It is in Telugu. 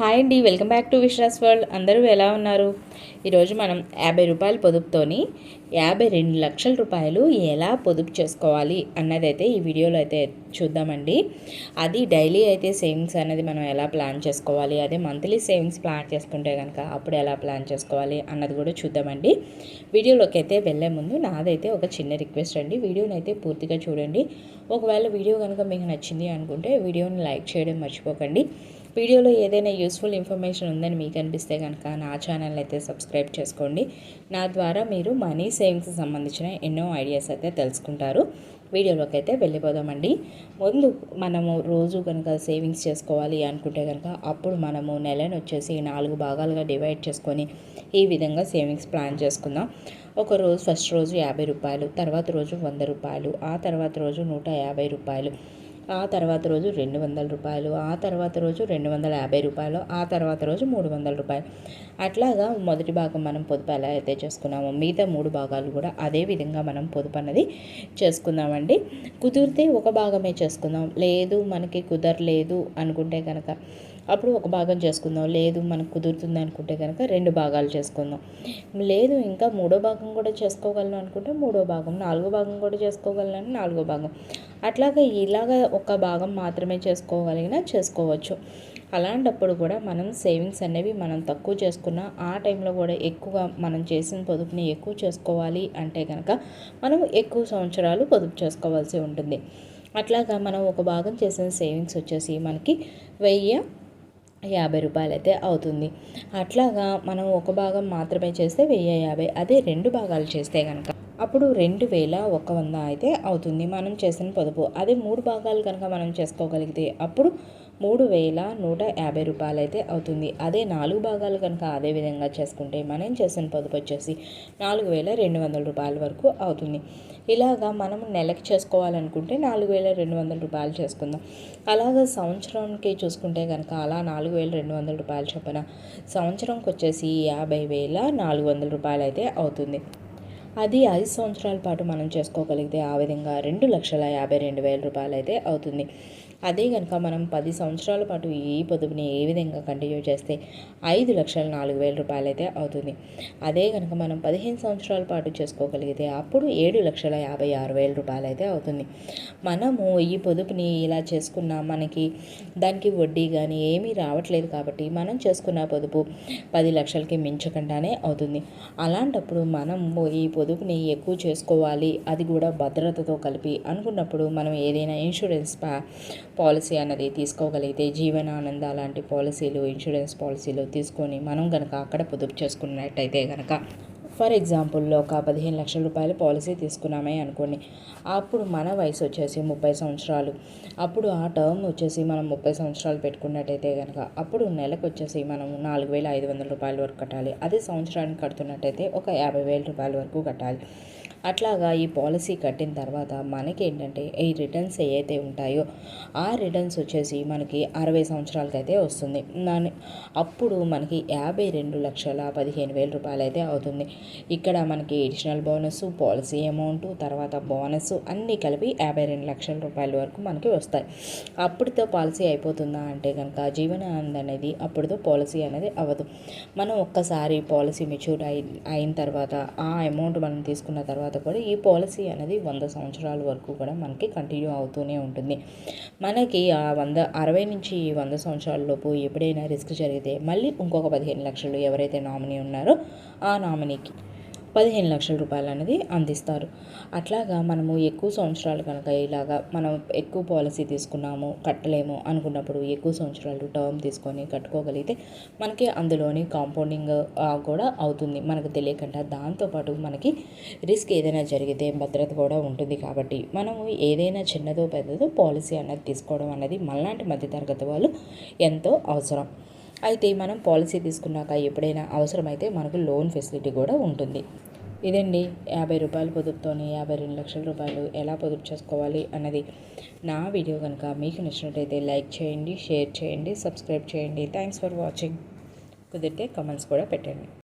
హాయ్ అండి welcome back to Vishwas world. అందరూ ఎలా ఉన్నారు? ఈరోజు మనం యాభై రూపాయల పొదుపుతోని యాభై రెండు లక్షల రూపాయలు ఎలా పొదుపు చేసుకోవాలి అన్నదైతే ఈ వీడియోలో అయితే చూద్దామండి. అది డైలీ అయితే సేవింగ్స్ అనేది మనం ఎలా ప్లాన్ చేసుకోవాలి అదే మంత్లీ సేవింగ్స్ ప్లాన్ చేసుకుంటే కనుక అప్పుడు ఎలా ప్లాన్ చేసుకోవాలి అన్నది కూడా చూద్దామండి. వీడియోలోకి అయితే వెళ్ళే ముందు నాదైతే ఒక చిన్న రిక్వెస్ట్ అండి. వీడియోని అయితే పూర్తిగా చూడండి. ఒకవేళ వీడియో కనుక మీకు నచ్చింది అనుకుంటే వీడియోని లైక్ చేయడం మర్చిపోకండి. వీడియోలో ఏదైనా యూస్ఫుల్ ఇన్ఫర్మేషన్ ఉందని మీకు అనిపిస్తే కనుక నా ఛానల్ అయితే సబ్స్క్రైబ్ చేసుకోండి. నా ద్వారా మీరు మనీ సేవింగ్స్కి సంబంధించిన ఎన్నో ఐడియాస్ అయితే తెలుసుకుంటారు. వీడియోలోకి అయితే వెళ్ళిపోదామండి. ముందు మనము రోజు కనుక సేవింగ్స్ చేసుకోవాలి అనుకుంటే కనుక అప్పుడు మనము నెలను వచ్చేసి నాలుగు భాగాలుగా డివైడ్ చేసుకొని ఈ విధంగా సేవింగ్స్ ప్లాన్ చేసుకుందాం. ఒక రోజు ఫస్ట్ రోజు యాభై రూపాయలు తర్వాత రోజు వంద రూపాయలు ఆ తర్వాత రోజు నూట యాభై రూపాయలు ఆ తర్వాత రోజు రెండు వందల రూపాయలు ఆ తర్వాత రోజు రెండు వందల యాభై రూపాయలు ఆ తర్వాత రోజు మూడు వందల రూపాయలు. అట్లాగా మొదటి భాగం మనం పొదుపు ఎలా అయితే చేసుకున్నామో మిగతా మూడు భాగాలు కూడా అదే విధంగా మనం పొదుపు అన్నది చేసుకుందామండి. కుదిరితే ఒక భాగమే చేసుకుందాం. లేదు మనకి కుదరలేదు అనుకుంటే కనుక అప్పుడు ఒక భాగం చేసుకుందాం. లేదు మనకు కుదురుతుంది అనుకుంటే కనుక రెండు భాగాలు చేసుకుందాం. లేదు ఇంకా మూడో భాగం కూడా చేసుకోగలను అనుకుంటే మూడో భాగం నాలుగో భాగం కూడా చేసుకోగలను నాలుగో భాగం. అట్లాగా ఇలాగ ఒక భాగం మాత్రమే చేసుకోగలిగినా చేసుకోవచ్చు. అలాంటప్పుడు కూడా మనం సేవింగ్స్ అనేవి మనం తక్కువ చేసుకున్న ఆ టైంలో కూడా ఎక్కువగా మనం చేసిన పొదుపుని ఎక్కువ చేసుకోవాలి అంటే కనుక మనం ఎక్కువ సంవత్సరాలు పొదుపు చేసుకోవాల్సి ఉంటుంది. అట్లాగా మనం ఒక భాగం చేసిన సేవింగ్స్ వచ్చేసి మనకి వెయ్యి యాభై రూపాయలు అయితే అవుతుంది. అట్లాగా మనం ఒక భాగం మాత్రమే చేస్తే వెయ్యి యాభై అదే రెండు భాగాలు చేస్తే కనుక అప్పుడు రెండు వేల ఒక వంద అయితే అవుతుంది. మనం చేసిన పొదుపు. అదే మూడు భాగాలు కనుక మనం చేసుకోగలిగితే అప్పుడు మూడు వేల నూట యాభై రూపాయలు అయితే అవుతుంది. అదే నాలుగు భాగాలు కనుక అదే విధంగా చేసుకుంటే మనం చేసిన పొదుపు వచ్చేసి నాలుగు వేల రెండు వందల రూపాయల వరకు అవుతుంది. ఇలాగా మనం నెలకి చేసుకోవాలనుకుంటే నాలుగు వేల రెండు వందల రూపాయలు చేసుకుందాం. అలాగా సంవత్సరానికి చూసుకుంటే కనుక అలా నాలుగు వేల రెండు వందల రూపాయలు చొప్పున సంవత్సరంకి వచ్చేసి యాభై వేల నాలుగు వందల రూపాయలు అయితే అవుతుంది. అది ఐదు సంవత్సరాల పాటు మనం చేసుకోగలిగితే ఆ విధంగా రెండు లక్షల యాభై రెండు వేల రూపాయలు అయితే అవుతుంది. అదే కనుక మనం పది సంవత్సరాల పాటు ఈ పొదుపుని ఏ విధంగా కంటిన్యూ చేస్తే ఐదు లక్షల నాలుగు వేల రూపాయలు అయితే అవుతుంది. అదే కనుక మనం పదిహేను సంవత్సరాల పాటు చేసుకోగలిగితే అప్పుడు ఏడు లక్షల యాభై ఆరు వేల రూపాయలు అయితే అవుతుంది. మనము ఈ పొదుపుని ఇలా చేసుకున్న మనకి దానికి వడ్డీ కానీ ఏమీ రావట్లేదు కాబట్టి మనం చేసుకున్న పొదుపు పది లక్షలకి మించకుండానే అవుతుంది. అలాంటప్పుడు మనం ఈ పొదుపుని ఎక్కువ చేసుకోవాలి అది కూడా భద్రతతో కలిపి అనుకున్నప్పుడు మనం ఏదైనా ఇన్సూరెన్స్ పాలసీ అన్నది తీసుకోగలిగితే జీవనానంద లాంటి పాలసీలు ఇన్సూరెన్స్ పాలసీలు తీసుకొని మనం కనుక అక్కడ పొదుపు చేసుకున్నట్టయితే కనుక ఫర్ ఎగ్జాంపుల్లో ఒక పదిహేను లక్షల రూపాయల పాలసీ తీసుకున్నామే అనుకోండి అప్పుడు మన వయసు వచ్చేసి ముప్పై సంవత్సరాలు. అప్పుడు ఆ టర్మ్ వచ్చేసి మనం ముప్పై సంవత్సరాలు పెట్టుకున్నట్టయితే కనుక అప్పుడు నెలకు వచ్చేసి మనం నాలుగు వేల ఐదు వందల రూపాయల వరకు కట్టాలి. అదే సంవత్సరానికి కడుతున్నట్టయితే ఒక యాభై వేల రూపాయల వరకు కట్టాలి. అట్లాగా ఈ పాలసీ కట్టిన తర్వాత మనకి ఏంటంటే ఈ రిటర్న్స్ ఏవైతే ఉంటాయో ఆ రిటర్న్స్ వచ్చేసి మనకి అరవై సంవత్సరాలకైతే వస్తుంది. దాని అప్పుడు మనకి యాభై రెండు లక్షల పదిహేను వేల రూపాయలు అయితే అవుతుంది. ఇక్కడ మనకి ఎడిషనల్ బోనస్ పాలసీ అమౌంట్ తర్వాత బోనస్ అన్నీ కలిపి యాభై రెండు లక్షల రూపాయల వరకు మనకి వస్తాయి. అప్పటితో పాలసీ అయిపోతుందా అంటే కనుక జీవనానంద్ అనేది అప్పటితో పాలసీ అనేది అవ్వదు. మనం ఒక్కసారి పాలసీ మెచ్యూర్ అయి అయిన తర్వాత ఆ అమౌంట్ మనం తీసుకున్న తర్వాత తర్వాత కూడా ఈ పాలసీ అనేది వంద సంవత్సరాల వరకు కూడా మనకి కంటిన్యూ అవుతూనే ఉంటుంది. మనకి ఆ వంద అరవై నుంచి వంద సంవత్సరాల లోపు ఎప్పుడైనా రిస్క్ జరిగితే మళ్ళీ ఇంకొక పదిహేను లక్షలు ఎవరైతే నామినీ ఉన్నారో ఆ నామినీకి పదిహేను లక్షల రూపాయలు అనేది అందిస్తారు. అట్లాగా మనము ఎక్కువ సంవత్సరాలు కనుక ఇలాగా మనం ఎక్కువ పాలసీ తీసుకున్నాము కట్టలేము అనుకున్నప్పుడు ఎక్కువ సంవత్సరాలు టర్మ్ తీసుకొని కట్టుకోగలిగితే మనకి అందులోని కాంపౌండింగ్ కూడా అవుతుంది. మనకు తెలియకుండా దాంతోపాటు మనకి రిస్క్ ఏదైనా జరిగితే భద్రత కూడా ఉంటుంది కాబట్టి మనము ఏదైనా చిన్నదో పెద్దదో పాలసీ అన్నది తీసుకోవడం అనేది మనలాంటి మధ్యతరగతి వాళ్ళు ఎంతో అవసరం. అయితే మనం పాలసీ తీసుకున్నాక ఎప్పుడైనా అవసరమైతే మనకు లోన్ ఫెసిలిటీ కూడా ఉంటుంది. ఇదండి. యాభై రూపాయల పొదుపుతోని యాభై రెండు లక్షల రూపాయలు ఎలా పొదుపు చేసుకోవాలి అన్నది నా వీడియో కనుక మీకు నచ్చినట్టయితే లైక్ చేయండి షేర్ చేయండి సబ్స్క్రైబ్ చేయండి. Thanks for watching. కుదిరితే కమెంట్స్ కూడా పెట్టండి.